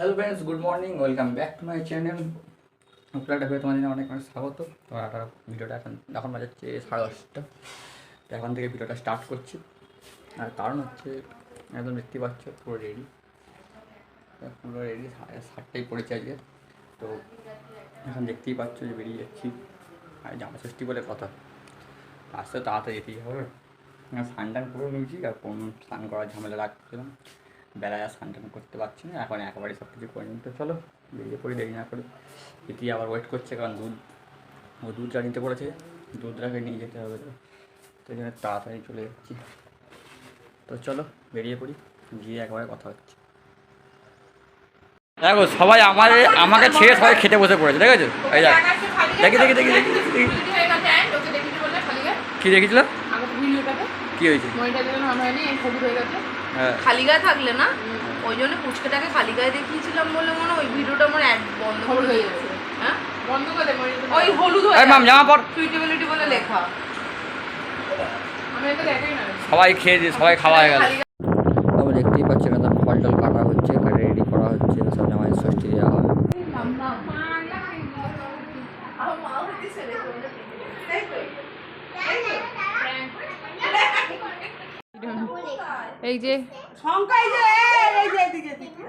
Hello friends good morning welcome back to my channel উপলাটা হয়ে তোমাদের অনেক অনেক স্বাগত। তো একটা ভিডিওটা এখন এখন বাজাচ্ছে সাড়ে দশটা। তো এখন থেকে ভিডিওটা স্টার্ট করছি। আর কারণ হচ্ছে, একদম দেখতে পাচ্ছ, পুরো রেডি পুরো রেডি সাড়ে সাতটায় পড়েছে আজকে। তো এখন দেখতেই পাচ্ছ যে বেরিয়ে যাচ্ছি। আর জামা ষষ্ঠী বলে কথা। আসতে তাড়াতাড়ি যেতেই হবে। স্নান টান করে নিয়েছি, আর কোন স্নান করার ঝামেলা রাখছিলাম বেলায় আর স্নান করতে পারছি না। এখন একেবারে সব কিছু করে নিতে চলো বেরিয়ে পড়ি দেরি না করে। এটি আবার ওয়েট করছে কারণ দুধ ও দুধটা নিতে পড়েছে। দুধটাকে নিয়ে যেতে হবে। তো তো জন্য তাড়াতাড়ি চলে যাচ্ছি। তো চলো বেরিয়ে পড়ি গিয়ে একবারে কথা হচ্ছে। দেখো সবাই আমার আমাকে ছেড়ে সবাই খেতে বসে পড়েছে ঠিক আছে? এই দেখ। দেখি দেখি দেখি দেখি কী দেখেছিল কী হয়েছে? হ্যাঁ খালি গায়ে থাকলে না ওই জন্য পুচকেটাকে খালি গায়ে দেখিয়েছিলাম বলে মনে হয় ওই ভিডিওটা আমার অ্যাড বন্ধ করে দিয়েছে। হ্যাঁ? ওই হলুদ মাম জামা পর। সুইটেবিলিটি বলে লেখা। সবাই খেয়ে দিয়ে সবাই খাওয়া হয়ে গেল। তবে দেখতেই পাচ্ছি এখানে ফল টল কাটা হচ্ছে রেডি করা হচ্ছে সব জামাই ষষ্ঠী দেওয়া হবে। এই যে। শঙ্কাই যে এই যে এদিকে এদিকে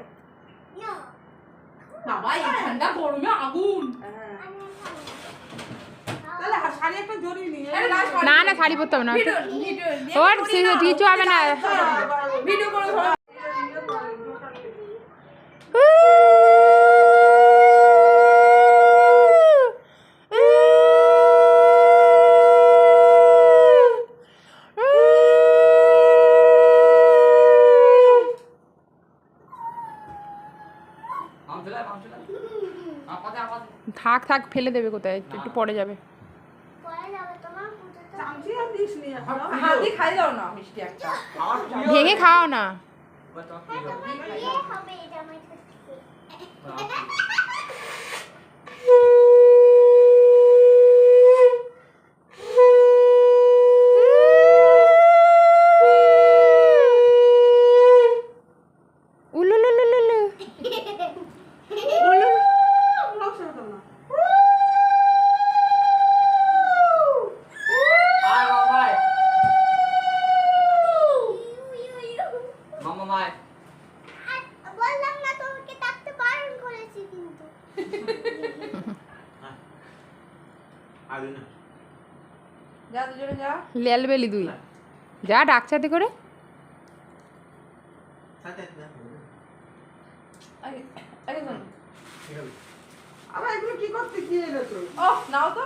বাবা এই ঠান্ডা গরমে আগুন। না না শাড়ি পরতে হবে না। ভিডিও ভিডিও ওর কিছু হবে না। ভিডিও থাক থাক ফেলে দেবে কোথায়? একটু একটু পরে যাবে। ভেঙে খাও না। নি এখনও। হালদি খাই দাও না মিষ্টি একটা ভেঙে খাও না উলুলুলুলুলু। উলু। বললাম না তোমাকে ডাকতে বারণ করেছি কিন্তু যা দুজনে যা লেল বেলি দুই। যা ডাকছাতে করে। আগে আগে শোনো আবার এগুলো কি করতে কি এলো তো? ও নাও তো।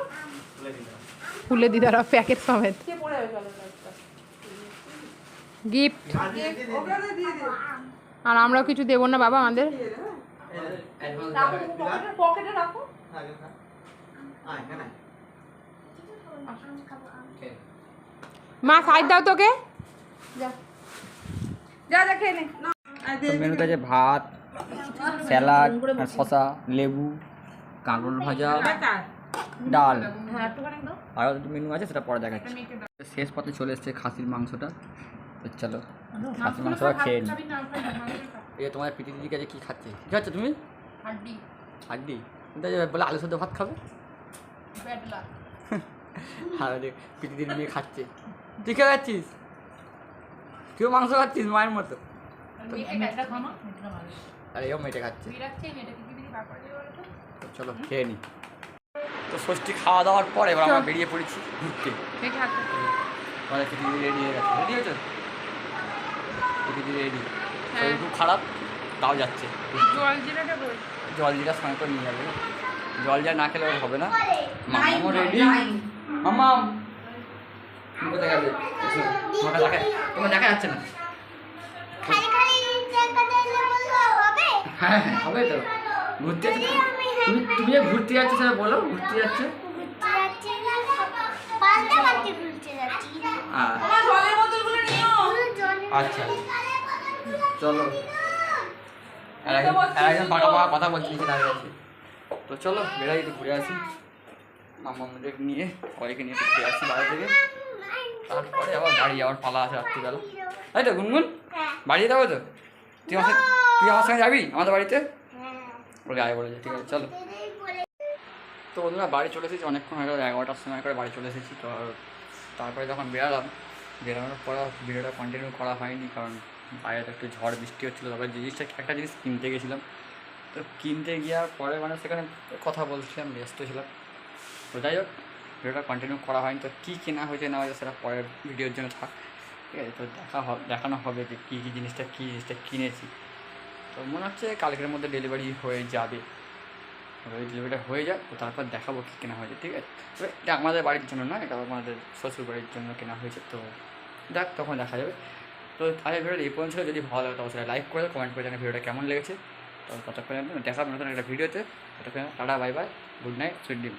ফুলে দিদারা প্যাকেট সমেত। কে পড়ে যাবে চলো একটা গিফট। দে। আর আমরাও কিছু দেবো না বাবা আমাদের। পকেটে পকেটে রাখো মা সাইড দাও তোকে। মেনুতে আছে ভাত স্যালাড আর শশা লেবু। কাঁকরোল ভাজা ডাল। আরও দুটো মেনু আছে সেটা পরে দেখাচ্ছি। শেষ পথে চলে এসছে খাসির মাংসটা। তো চলো খাসির মাংসটা খেয়ে নি। এই তোমার প্রীতি দিদির কাছে কী খাচ্ছে? কী খাচ্ছ তুমি? হাড্ডি। হাড্ডি? বলে আলু সেদ্ধ ভাত খাবে? আর প্রীতি দিদি নিয়ে খাচ্ছে। তুই কে খাচ্ছিস? তুইও মাংস খাচ্ছিস মায়ের মতো? আর এও মেটে খাচ্ছে। চলো খেয়ে নি। তো ষষ্ঠী খাওয়া দাওয়ার পর এবার আমরা বেরিয়ে পড়েছি ঘুরতে। আমাদের রেডি হয়ে গেছে। রেডি হয়েছো? প্রীতি দিদি রেডি শরীর খুব খারাপ তাও যাচ্ছে। জল জিরা সঙ্গে করে নিয়ে যাবে। জল যা না খেলে হবে না। মামামও রেডি তোমাকে দেখা যাচ্ছে। না। হ্যাঁ হ্যাঁ হবে তো। ঘুরতে যাচ্ছ? তুমি তুমি যে ঘুরতে যাচ্ছ সেটা বলো ঘুরতে যাচ্ছ? জলে আচ্ছা। চলো। আর একজন একজন পাকা পাকা কথা বলছে নিচে দাঁড়িয়ে আছে। তো চলো বেড়াই একটু ঘুরে আসি। মামাদের নিয়ে সবাইকে নিয়ে একটু ঘুরে আসি বাইরে থেকে। তারপরে আবার বাড়ি যাওয়ার পালা আছে রাত্রিবেলা। তাই তো গুনগুন হ্যাঁ। বাড়ি যাব তো? তুই আমার সাথে তুই আমার সঙ্গে যাবি আমাদের বাড়িতে? ওর গায়ে বলে ঠিক আছে, চলো। তো বন্ধুরা, বাড়ি চলে এসেছি, অনেকক্ষণ হয়ে গেল, এগারোটার সময় করে বাড়ি চলে এসেছি, তো তারপরে যখন বেরালাম, বেরোনোর পর ভিডিওটা কন্টিনিউ করা হয়নি, কারণ বাইরে তো একটু ঝড় বৃষ্টি হচ্ছিল, তারপরে জিনিসটা, একটা জিনিস কিনতে গেছিলাম। তো কিনতে গিয়ার পরে মানে সেখানে কথা বলছিলাম, ব্যস্ত ছিলাম। তো যাই হোক, ভিডিওটা কন্টিনিউ করা হয়নি, তো কী কেনা হয়েছে না হয়েছে সেটা পরের ভিডিওর জন্য থাক, ঠিক আছে, তো দেখা হবে দেখানো হবে যে কী কী জিনিসটা কী জিনিসটা কিনেছি। তো মনে হচ্ছে কালকের মধ্যে ডেলিভারি হয়ে যাবে। ওই ডেলিভারিটা হয়ে যাক, তো তারপর দেখাবো কী কেনা হয়েছে, ঠিক আছে? তবে এটা আমাদের বাড়ির জন্য নয়, এটা আমাদের শ্বশুর বাড়ির জন্য কেনা হয়েছে, তো দেখ তখন দেখা যাবে। তো আজকের ভিডিওটা এই পর্যন্ত, যদি ভালো লাগে অবশ্যই লাইক করে কমেন্ট করে জানাবে ভিডিওটা কেমন লেগেছে। তো ততক্ষণ দেখা হবে নতুন একটা ভিডিওতে ততক্ষণ tata bye bye good night sweet dream